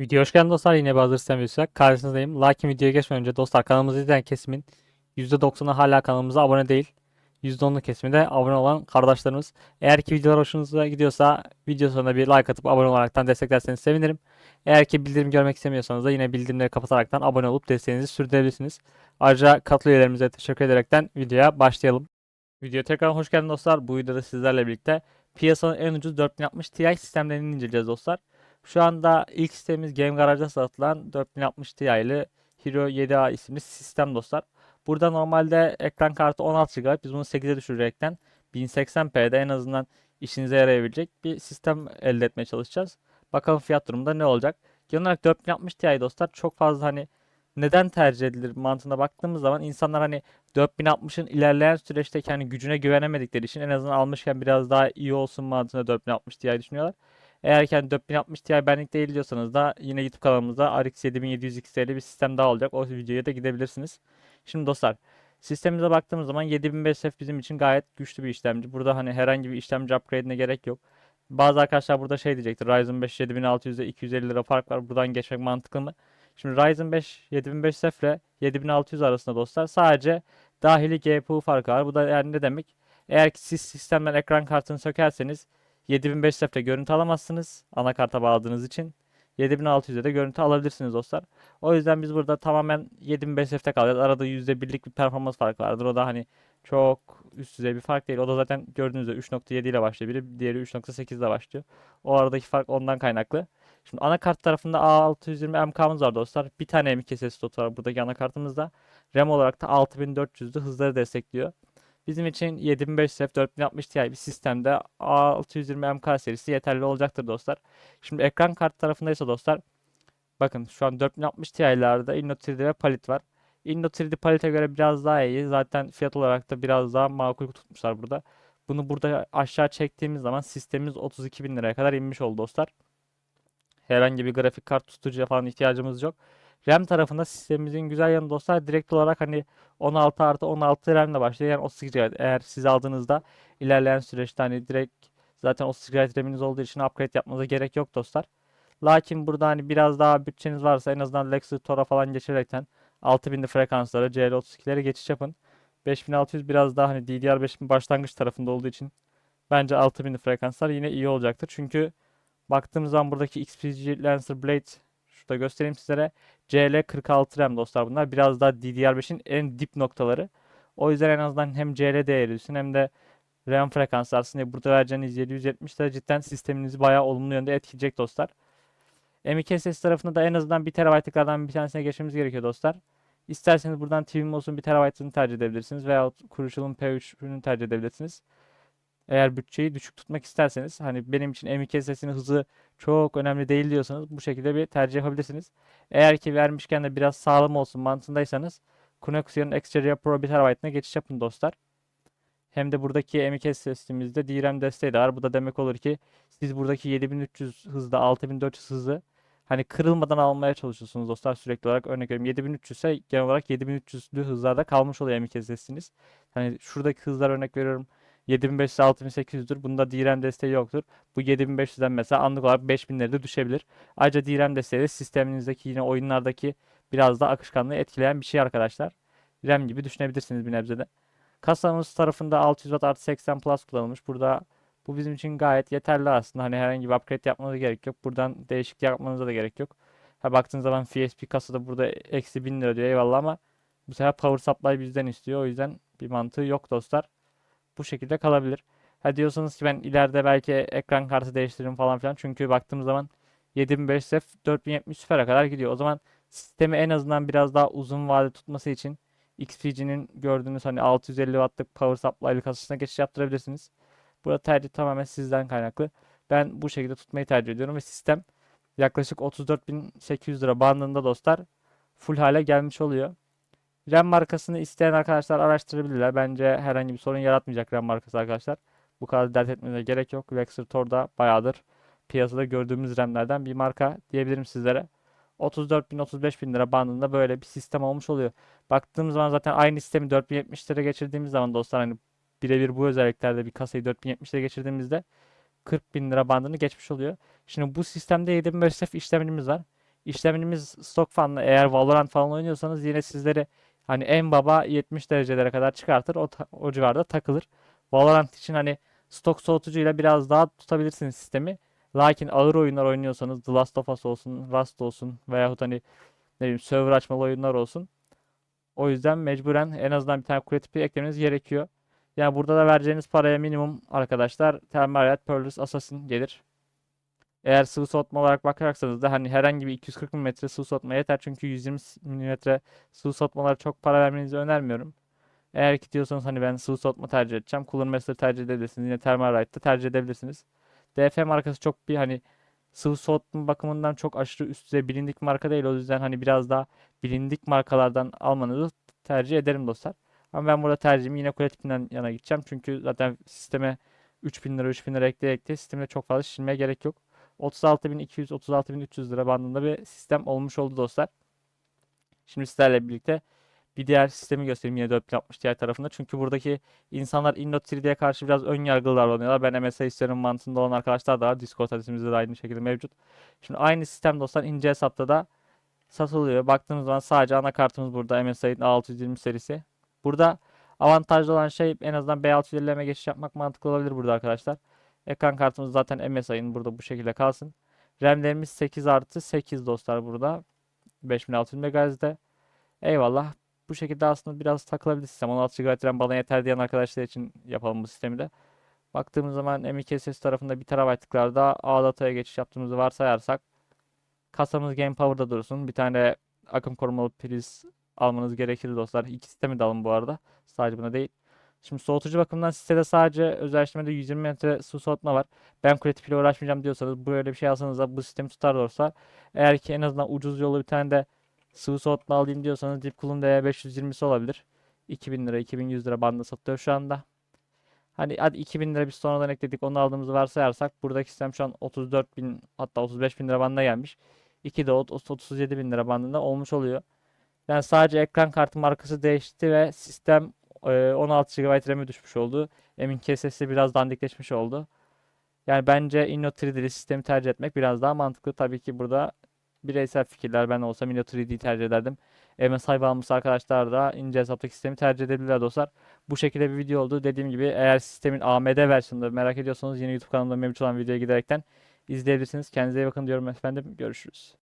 Video hoş geldin dostlar. Yine sistem videosu karşınızdayım. Lakin videoya geçmeden önce dostlar kanalımızı izleyen kesimin %90'ı hala kanalımıza abone değil. %10'lu kesimi de abone olan kardeşlerimiz. Eğer ki videolar hoşunuza gidiyorsa video sonuna bir like atıp abone olaraktan desteklerseniz sevinirim. Eğer ki bildirim görmek istemiyorsanız da yine bildirimleri kapataraktan abone olup desteğinizi sürdürebilirsiniz. Ayrıca katıl üyelerimize teşekkür ederekten videoya başlayalım. Videoya tekrar hoş geldin dostlar. Bu videoda sizlerle birlikte piyasanın en ucuz 4060 Ti sistemlerini inceleyeceğiz dostlar. Şu anda ilk sistemimiz Game Garage'da satılan 4060 Ti ile Hero 7A isimli sistem dostlar. Burada normalde ekran kartı 16 GB. Biz bunu 8'e düşürerekten 1080p'de en azından işinize yarayabilecek bir sistem elde etmeye çalışacağız. Bakalım fiyat durumunda ne olacak. Genel olarak 4060 Ti dostlar çok fazla hani neden tercih edilir mantığına baktığımız zaman insanlar hani 4060'ın ilerleyen süreçteki hani gücüne güvenemedikleri için en azından almışken biraz daha iyi olsun mantığında 4060 Ti düşünüyorlar. Eğer ki hani 4060 Ti benlik değil diyorsanız da yine YouTube kanalımızda RX 7700 XT'li bir sistem daha olacak. O videoya da gidebilirsiniz. Şimdi dostlar sistemimize baktığımız zaman 7500F bizim için gayet güçlü bir işlemci. Burada hani herhangi bir işlemci upgrade'ine gerek yok. Bazı arkadaşlar burada şey diyecektir. Ryzen 5 7600'de 250 lira fark var. Buradan geçmek mantıklı mı? Şimdi Ryzen 5 7500F ile 7600 arasında dostlar sadece dahili GPU farkı var. Bu da yani ne demek? Eğer ki siz sistemden ekran kartını sökerseniz 7500F'de görüntü alamazsınız anakarta bağladığınız için. 7600'de de görüntü alabilirsiniz dostlar. O yüzden biz burada tamamen 7500F'te kalacağız. Arada %1'lik bir performans farkı vardır. O da hani çok üst düzey bir fark değil. O da zaten gördüğünüzde 3.7 ile başlıyor biri. Diğeri 3.8 ile başlıyor. O aradaki fark ondan kaynaklı. Şimdi anakart tarafında A620MK'mız var dostlar. Bir tane M.2 SSD slotu var buradaki anakartımızda. RAM olarak da 6400'lü hızları destekliyor. Bizim için 7500F 4060 Ti bir sistemde A620MK serisi yeterli olacaktır dostlar. Şimdi ekran kartı tarafındaysa dostlar bakın şu an 4060 Ti'lerde Inno 3D ve Palit var. Inno 3D Palit'e göre biraz daha iyi. Zaten fiyat olarak da biraz daha makul tutmuşlar burada. Bunu burada aşağı çektiğimiz zaman sistemimiz 32.000 liraya kadar inmiş oldu dostlar. Herhangi bir grafik kart tutucuya falan ihtiyacımız yok. RAM tarafında sistemimizin güzel yanı dostlar direkt olarak hani 16 artı 16 RAM ile başlıyor. Yani 32 GB eğer siz aldığınızda ilerleyen süreçte hani direkt zaten 32 GB RAM'iniz olduğu için upgrade yapmanıza gerek yok dostlar. Lakin burada hani biraz daha bütçeniz varsa en azından Lexus falan geçerekten 6000'li frekanslara CL32'lere geçiş yapın. 5600 biraz daha hani DDR5'in başlangıç tarafında olduğu için bence 6000'li frekanslar yine iyi olacaktır. Çünkü baktığımız zaman buradaki XPG Lancer Blade şurada göstereyim sizlere. CL46 RAM dostlar bunlar. Biraz daha DDR5'in en dip noktaları. O yüzden en azından hem CL değeri düşsün hem de RAM frekansı aslında burada vereceğiniz 770 de cidden sisteminizi bayağı olumlu yönde etkileyecek dostlar. M.2 SSD tarafında da en azından 1 TB'lıklardan bir tanesine geçmemiz gerekiyor dostlar. İsterseniz buradan TVMOS'un 1 TB'ını tercih edebilirsiniz veya Crucial'ın P3'ünü tercih edebilirsiniz. Eğer bütçeyi düşük tutmak isterseniz hani benim için M.2 SSD'nin hızı çok önemli değil diyorsanız bu şekilde bir tercih yapabilirsiniz. Eğer ki vermişken de biraz sağlam olsun mantığındaysanız Konexion Xperia Pro 1 TB'ına geçiş yapın dostlar. Hem de buradaki M.2 SSD'mizde DRAM desteği de var. Bu da demek olur ki siz buradaki 7300 hızda 6400 hızı hani kırılmadan almaya çalışıyorsunuz dostlar sürekli olarak. Örnek veriyorum 7300 ise genel olarak 7300'lü hızlarda kalmış oluyor M.2 SSD'niz. Hani şuradaki hızlar örnek veriyorum 7500 6800'dür. Bunda DRAM desteği yoktur. Bu 7500'den mesela anlık olarak 5000'lere de düşebilir. Ayrıca DRAM desteği de sisteminizdeki yine oyunlardaki biraz daha akışkanlığı etkileyen bir şey arkadaşlar. RAM gibi düşünebilirsiniz bir nebzede. Kasamız tarafında 600 Watt artı 80 Plus kullanılmış. Burada bu bizim için gayet yeterli aslında. Hani herhangi bir upgrade yapmanıza gerek yok. Buradan değişiklik yapmanıza da gerek yok. Ha baktığınız zaman FSP kasada burada eksi 1000 lira diyor eyvallah ama bu sefer power supply bizden istiyor. O yüzden bir mantığı yok dostlar bu şekilde kalabilir. Ha diyorsanız ki ben ileride belki ekran kartı değiştiririm falan filan. Çünkü baktığımız zaman 7500F 4070 süpere kadar gidiyor. O zaman sistemi en azından biraz daha uzun vade tutması için XPG'nin gördüğünüz hani 650 wattlık power supply'lı kasasına geçiş yaptırabilirsiniz. Burada tercih tamamen sizden kaynaklı. Ben bu şekilde tutmayı tercih ediyorum ve sistem yaklaşık 34.800 lira bandında dostlar full hale gelmiş oluyor. RAM markasını isteyen arkadaşlar araştırabilirler. Bence herhangi bir sorun yaratmayacak RAM markası arkadaşlar. Bu kadar dert etmenize gerek yok. Vexer Tor da bayağıdır piyasada gördüğümüz RAM'lerden bir marka diyebilirim sizlere. 34 bin 35 bin lira bandında böyle bir sistem olmuş oluyor. Baktığımız zaman zaten aynı sistemi 4070 lira geçirdiğimiz zaman dostlar hani birebir bu özelliklerde bir kasayı 4070 lira geçirdiğimizde 40 bin lira bandını geçmiş oluyor. Şimdi bu sistemde 7500F işlemcimiz var. İşlemcimiz stok fanlı. Eğer Valorant falan oynuyorsanız yine sizleri hani en baba 70 derecelere kadar çıkartır. O, o civarda takılır. Valorant için hani stok soğutucuyla biraz daha tutabilirsiniz sistemi. Lakin ağır oyunlar oynuyorsanız The Last of Us olsun, Rust olsun veyahut hani ne bileyim server açmalı oyunlar olsun. O yüzden mecburen en azından bir tane kule tipi eklemeniz gerekiyor. Yani burada da vereceğiniz paraya minimum arkadaşlar Thermalright, Pearlus, Assassin gelir. Eğer sıvı soğutma olarak bakarsanız da hani herhangi bir 240 mm sıvı soğutma yeter. Çünkü 120 mm sıvı soğutmalara çok para vermenizi önermiyorum. Eğer ki diyorsanız hani ben sıvı soğutma tercih edeceğim. Cooler Master tercih edebilirsiniz. Yine Thermalright'ta tercih edebilirsiniz. DF markası çok bir hani sıvı soğutma bakımından çok aşırı üst düzey bilindik marka değil. O yüzden hani biraz daha bilindik markalardan almanızı tercih ederim dostlar. Ama ben burada tercihimi yine kule tipinden yana gideceğim. Çünkü zaten sisteme 3000 lira 3000 lira ekleye ekleye sistemde çok fazla şişirmeye gerek yok. 36.200 36.300 lira bandında bir sistem olmuş oldu dostlar. Şimdi sizlerle birlikte bir diğer sistemi göstereyim yine 4060 Ti tarafında. Çünkü buradaki insanlar Innote 3D'ye karşı biraz ön yargılı davranıyorlar. Ben MSI istiyorum mantığında olan arkadaşlar da var. Discord adresimizde de aynı şekilde mevcut. Şimdi aynı sistem dostlar ince hesapta da satılıyor. Baktığımız zaman sadece anakartımız burada MSI'nin A620 serisi. Burada avantajlı olan şey en azından B650'leme geçiş yapmak mantıklı olabilir burada arkadaşlar. Ekran kartımız zaten MSI'nin burada bu şekilde kalsın. RAM'lerimiz 8 artı 8 dostlar burada. 5600 MHz'de. Eyvallah. Bu şekilde aslında biraz takılabilir sistem. 16 GB RAM bana yeter diyen arkadaşlar için yapalım bu sistemi de. Baktığımız zaman M.2 SSD tarafında 1 TB'lıklarda A-Data'ya geçiş yaptığımızı varsayarsak kasamız Game Power'da dursun. Bir tane akım korumalı priz almanız gerekir dostlar. İki sistemi de alın bu arada. Sadece buna değil. Şimdi soğutucu bakımından sitede sadece özelleştirmede 120 metre su soğutma var. Ben kule tipiyle uğraşmayacağım diyorsanız böyle bir şey alsanız da bu sistemi tutar dostlar. Eğer ki en azından ucuz yolu bir tane de sıvı soğutma alayım diyorsanız Deep Cool'un D520'si olabilir. 2000 lira 2100 lira bandında satılıyor şu anda. Hani hadi 2000 lira biz sonradan ekledik onu aldığımızı varsayarsak buradaki sistem şu an 34 bin hatta 35 bin lira bandına gelmiş. 2 de 37 bin lira bandında olmuş oluyor. Yani sadece ekran kartı markası değişti ve sistem 16 GB RAM'e düşmüş oldu. M.2 SSD biraz dandikleşmiş oldu. Yani bence Inno 3D'li sistemi tercih etmek biraz daha mantıklı. Tabii ki burada bireysel fikirler. Ben olsam Inno 3D'yi tercih ederdim. MSI bağımlısı arkadaşlar da ince hesaptaki sistemi tercih edebilirler dostlar. Bu şekilde bir video oldu. Dediğim gibi eğer sistemin AMD versiyonunu merak ediyorsanız yine YouTube kanalımda mevcut olan videoya giderekten izleyebilirsiniz. Kendinize iyi bakın diyorum efendim. Görüşürüz.